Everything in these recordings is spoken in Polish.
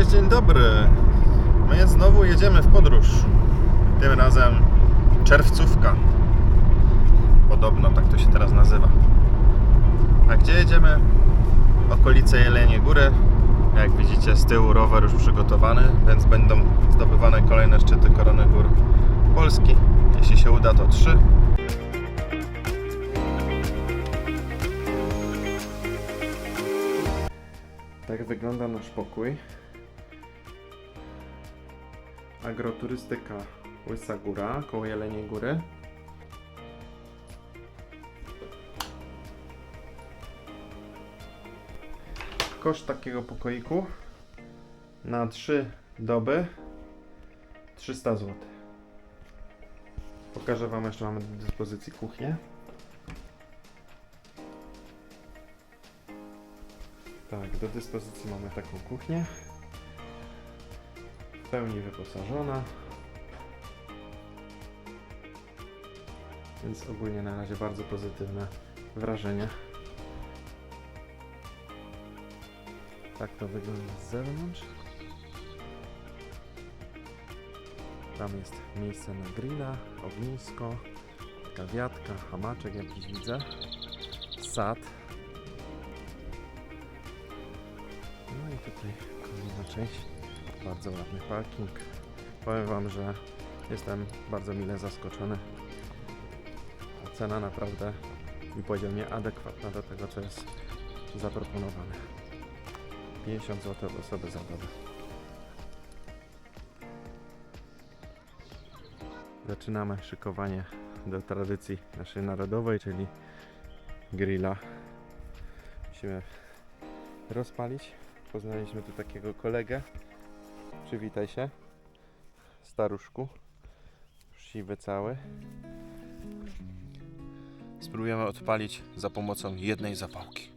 cześć, dzień dobry. My znowu jedziemy w podróż. Tym razem czerwcówka. Podobno tak to się teraz nazywa. A gdzie jedziemy? Okolice Jeleniej Góry. Jak widzicie z tyłu rower już przygotowany, więc będą zdobywane kolejne szczyty Korony Gór Polski. Jeśli się uda to trzy. Tak wygląda nasz pokój. Agroturystyka Łysa Góra, koło Jeleniej Góry. Koszt takiego pokoiku na 3 doby 300 zł. Pokażę Wam jeszcze, mamy do dyspozycji kuchnię. Tak, do dyspozycji mamy taką kuchnię. W pełni wyposażona. Więc ogólnie na razie bardzo pozytywne wrażenie. Tak to wygląda z zewnątrz. Tam jest miejsce na grilla, ognisko, kawiatka, hamaczek jakiś widzę, sad. No i tutaj kolejna część, bardzo ładny parking. Powiem Wam, że jestem bardzo mile zaskoczony. A cena naprawdę bym powiedział nieadekwatna do tego, co jest zaproponowane. 50 zł od osoby za dobę. Zaczynamy szykowanie do tradycji naszej narodowej, czyli grilla. Musimy rozpalić. Poznaliśmy tu takiego kolegę. Przywitaj się. Staruszku. Siwy cały. Spróbujemy odpalić za pomocą jednej zapałki.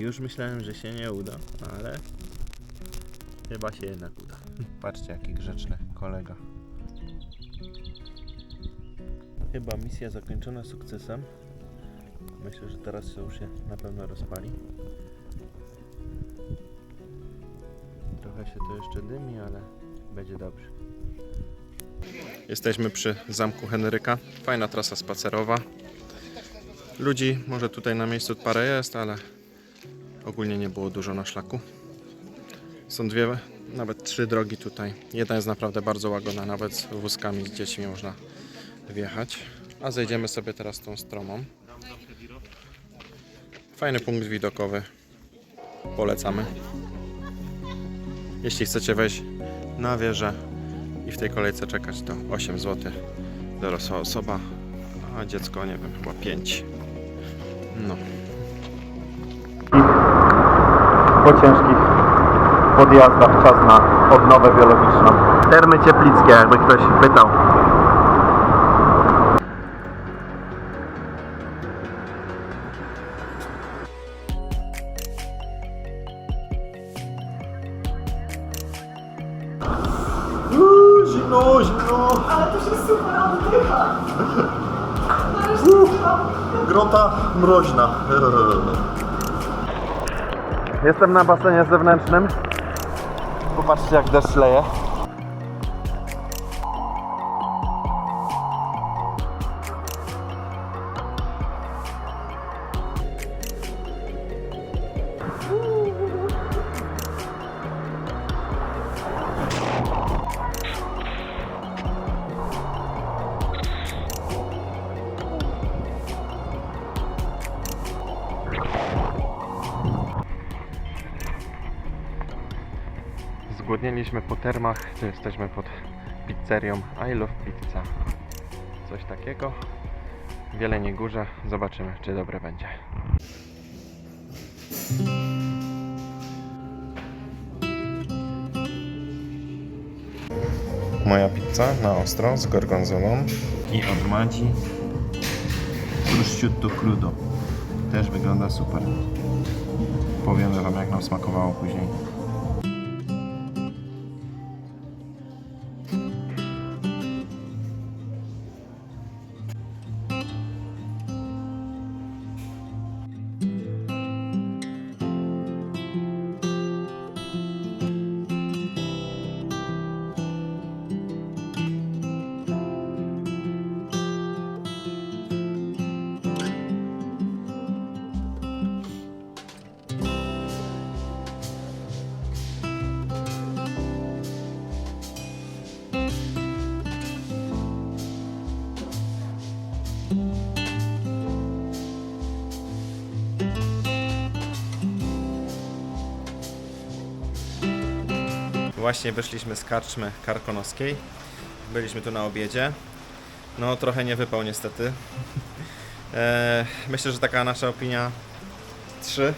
Już myślałem, że się nie uda, ale chyba się jednak uda. Patrzcie, jaki grzeczny kolega. Chyba misja zakończona sukcesem. Myślę, że teraz to już się na pewno rozpali. Trochę się to jeszcze dymi, ale będzie dobrze. Jesteśmy przy zamku Henryka. Fajna trasa spacerowa. Ludzi może tutaj na miejscu parę jest, ale ogólnie nie było dużo na szlaku. Są dwie, nawet trzy drogi tutaj. Jedna jest naprawdę bardzo łagodna, nawet z wózkami z dziećmi można wjechać. A zejdziemy sobie teraz tą stromą. Fajny punkt widokowy. Polecamy. Jeśli chcecie wejść na wieżę i w tej kolejce czekać, to 8 zł dorosła osoba, a dziecko, nie wiem, chyba 5. No. Po ciężkich podjazdach czas na odnowę biologiczną. Termy Cieplickie, jakby ktoś pytał. Zimno, zimno. Ale to się super oddycha. Grota mroźna. Jestem na basenie zewnętrznym. Popatrzcie jak deszcz leje. Zgłodnieliśmy po termach, tu jesteśmy pod pizzerią I Love Pizza. Coś takiego. W Jeleniej Górze. Zobaczymy, czy dobre będzie. Moja pizza na ostro z gorgonzolą i od Madzi prosciutto crudo. Też wygląda super. Powiemy Wam jak nam smakowało później. Właśnie wyszliśmy z karczmy karkonoskiej. Byliśmy tu na obiedzie. No trochę nie wypał niestety. E, myślę, że taka nasza opinia 3.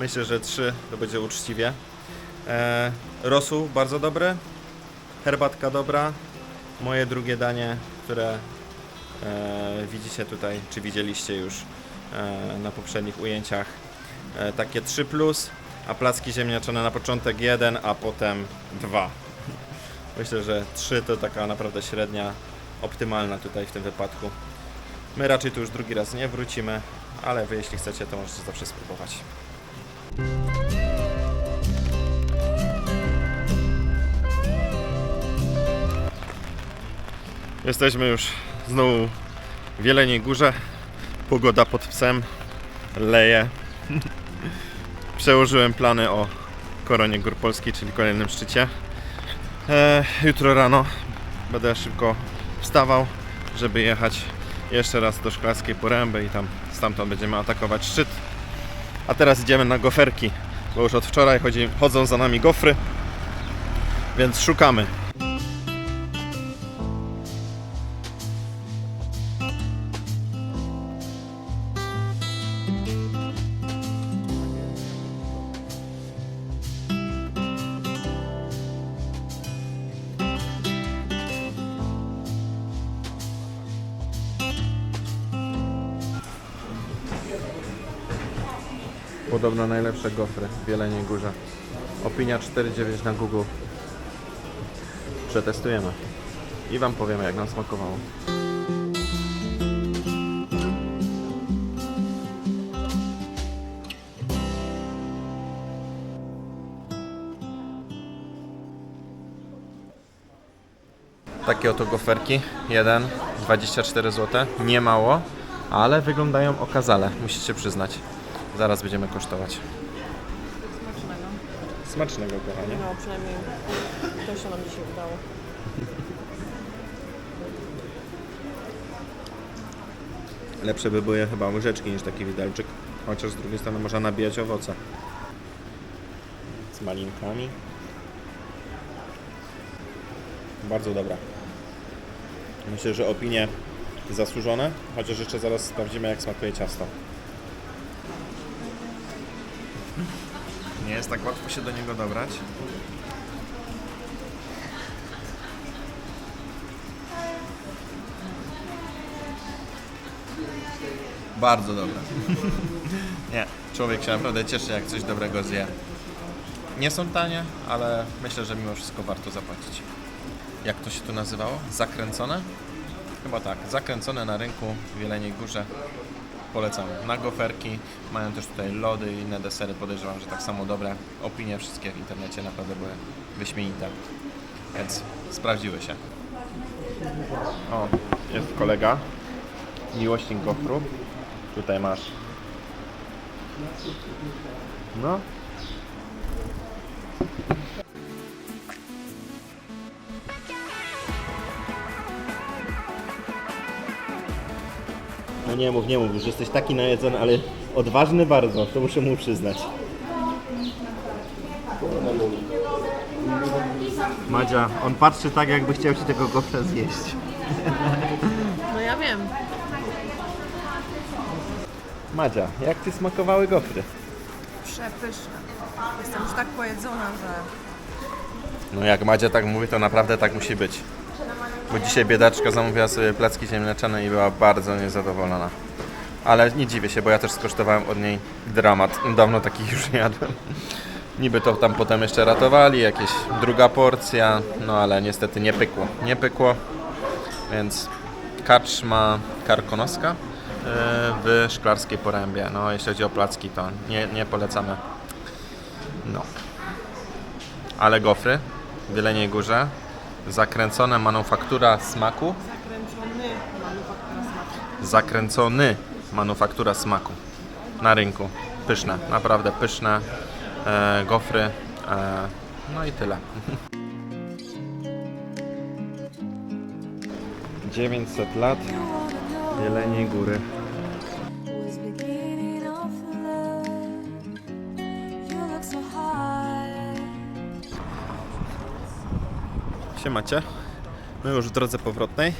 Myślę, że 3 to będzie uczciwie. E, rosół bardzo dobry. Herbatka dobra. Moje drugie danie, które e, widzicie tutaj, czy widzieliście już e, na poprzednich ujęciach. E, takie 3 plus, a placki ziemniaczane na początek 1, a potem 2. Myślę, że 3 to taka naprawdę średnia, optymalna tutaj w tym wypadku. My raczej tu już drugi raz nie wrócimy, ale wy jeśli chcecie, to możecie zawsze spróbować. Jesteśmy już znowu w Jeleniej Górze. Pogoda pod psem leje. Przełożyłem plany o koronie Gór Polskiej, czyli kolejnym szczycie. E, jutro rano będę szybko wstawał, żeby jechać jeszcze raz do Szklarskiej Poręby i tam stamtąd będziemy atakować szczyt. A teraz idziemy na goferki, bo już od wczoraj chodzi, chodzą za nami gofry, więc szukamy. Podobno najlepsze gofry w Jeleniej Górze. Opinia 4,9 na Google. Przetestujemy. I Wam powiemy jak nam smakowało. Takie oto goferki. Jeden, 24 zł. Nie mało, ale wyglądają okazale, musicie przyznać. Zaraz będziemy kosztować. Smacznego. Smacznego, kochanie. No przynajmniej to się nam dzisiaj udało. Lepsze by były chyba łyżeczki niż taki widelczyk. Chociaż z drugiej strony można nabijać owoce. Z malinkami. Bardzo dobra. Myślę, że opinie zasłużone, chociaż jeszcze zaraz sprawdzimy jak smakuje ciasto. Nie jest tak łatwo się do niego dobrać. Bardzo dobre. Nie, człowiek się naprawdę cieszy, jak coś dobrego zje. Nie są tanie, ale myślę, że mimo wszystko warto zapłacić. Jak to się tu nazywało? Zakręcone? Chyba tak. Zakręcone na rynku w Jeleniej Górze. Polecamy. Na goferki. Mają też tutaj lody i inne desery. Podejrzewam, że tak samo dobre. Opinie wszystkie w internecie naprawdę były wyśmienite. Więc sprawdziły się. O, jest kolega. Miłośnik gofru. Tutaj masz. No. No nie mów, nie mów, już jesteś taki najedzony, ale odważny bardzo, to muszę mu przyznać. Madzia, on patrzy tak, jakby chciał ci tego gofra zjeść. No ja wiem. Madzia, jak Ci smakowały gofry? Przepyszne. Jestem już tak pojedzona, że... No jak Madzia tak mówi, to naprawdę tak musi być. Bo dzisiaj biedaczka zamówiła sobie placki ziemniaczane i była bardzo niezadowolona. Ale nie dziwię się, bo ja też skosztowałem od niej dramat. Dawno takich już nie jadłem. Niby to tam potem jeszcze ratowali, jakieś druga porcja, no ale niestety nie pykło. Nie pykło, więc karczma karkonoska e, w Szklarskiej Porębie. No jeśli chodzi o placki, to nie, nie polecamy. No. Ale gofry w Jeleniej Górze, zakręcone manufaktura smaku, Zakręcony manufaktura smaku. zakręcony manufaktura smaku na rynku. Pyszne, naprawdę pyszne e, gofry. E, no i tyle. 900 lat Jeleniej Góry. Siemacie. My już w drodze powrotnej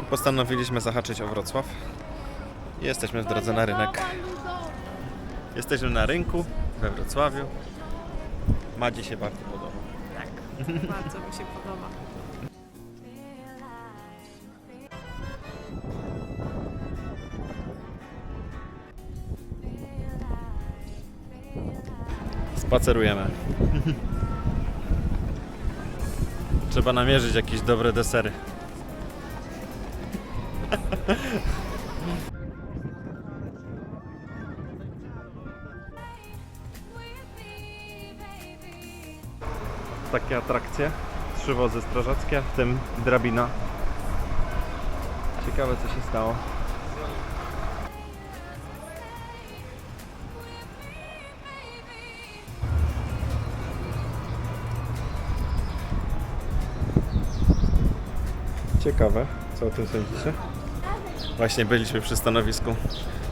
i postanowiliśmy zahaczyć o Wrocław. Jesteśmy w drodze na rynek. Jesteśmy na rynku we Wrocławiu. Madzi się bardzo podoba. Bardzo mi się podoba. Spacerujemy. Trzeba namierzyć jakieś dobre desery. Takie atrakcje. Trzy wozy strażackie, w tym drabina. Ciekawe co się stało. Ciekawe, co o tym sądzicie? Właśnie byliśmy przy stanowisku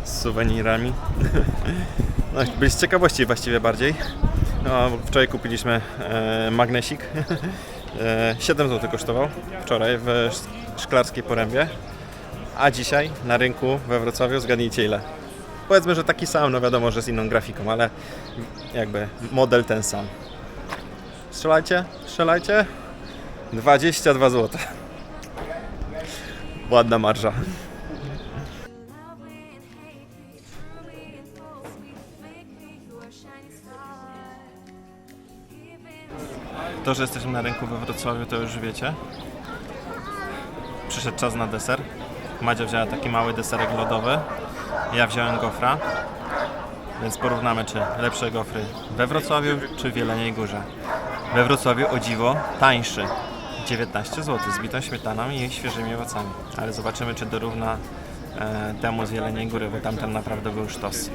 z suwenirami. No, byli z ciekawości właściwie bardziej. No, wczoraj kupiliśmy e, magnesik. E, 7 zł kosztował wczoraj w Sz- Szklarskiej Porębie. A dzisiaj na rynku we Wrocławiu zgadnijcie ile. Powiedzmy, że taki sam, no wiadomo, że z inną grafiką, ale jakby model ten sam. Strzelajcie, strzelajcie. 22 zł. Ładna marża. To, że jesteśmy na rynku we Wrocławiu, to już wiecie. Przyszedł czas na deser. Madzia wzięła taki mały deserek lodowy. Ja wziąłem gofra. Więc porównamy, czy lepsze gofry we Wrocławiu, czy w Jeleniej Górze. We Wrocławiu o dziwo tańszy. 19 zł z bitą śmietaną i świeżymi owocami. Ale zobaczymy, czy dorówna e, temu z Jeleniej Góry, bo tamten naprawdę był sztos.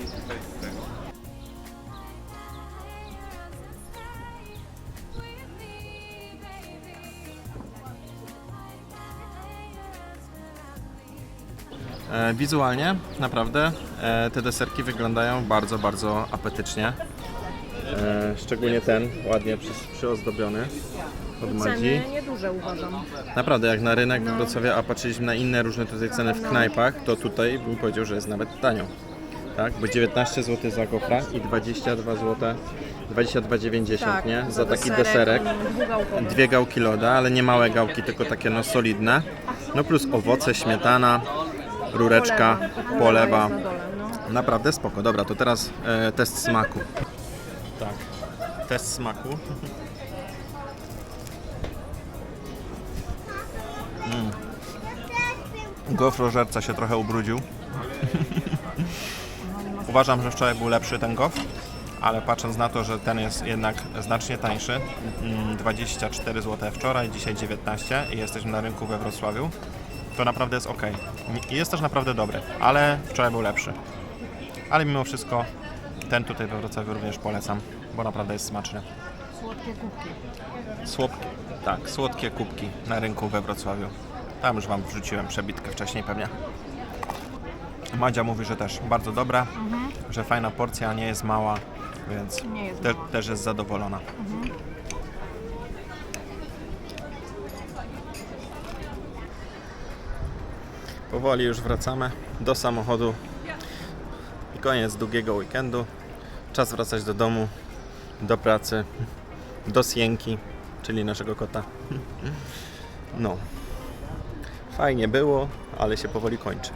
E, Wizualnie naprawdę e, te deserki wyglądają bardzo, bardzo apetycznie. E, Szczególnie ten ładnie przy, przyozdobiony od Madzi. Ceny nieduże uważam. Naprawdę, jak na rynek w Wrocławiu, a patrzyliśmy na inne różne tutaj ceny w knajpach, to tutaj bym powiedział, że jest nawet tanio. Tak? Bo 19 zł za gofra i 22 zł, 22,90 Tak, nie? Za taki deserek. Dwugałkowy. Dwie gałki loda, ale nie małe gałki, tylko takie no solidne. No plus owoce, śmietana, rureczka, polewa. jest na dole, no. Naprawdę spoko. Dobra, to teraz e, test smaku. Test smaku. Mm. Gofrożerca się trochę ubrudził. Uważam, że wczoraj był lepszy ten gofr, ale patrząc na to, że ten jest jednak znacznie tańszy, mm, 24 zł wczoraj, dzisiaj 19 i jesteśmy na rynku we Wrocławiu, to naprawdę jest ok. Jest też naprawdę dobry, ale wczoraj był lepszy. Ale mimo wszystko ten tutaj we Wrocławiu również polecam, bo naprawdę jest smaczny. Słodkie kubki. Słodkie, tak, słodkie kubki na rynku we Wrocławiu. Tam już Wam wrzuciłem przebitkę wcześniej pewnie. Madzia mówi, że też bardzo dobra, że fajna porcja, nie jest mała, więc Nie jest te, mała. też jest zadowolona. Powoli już wracamy do samochodu. I koniec długiego weekendu. Czas wracać do domu, do pracy, do Sienki, czyli naszego kota. No. Fajnie było, ale się powoli kończy.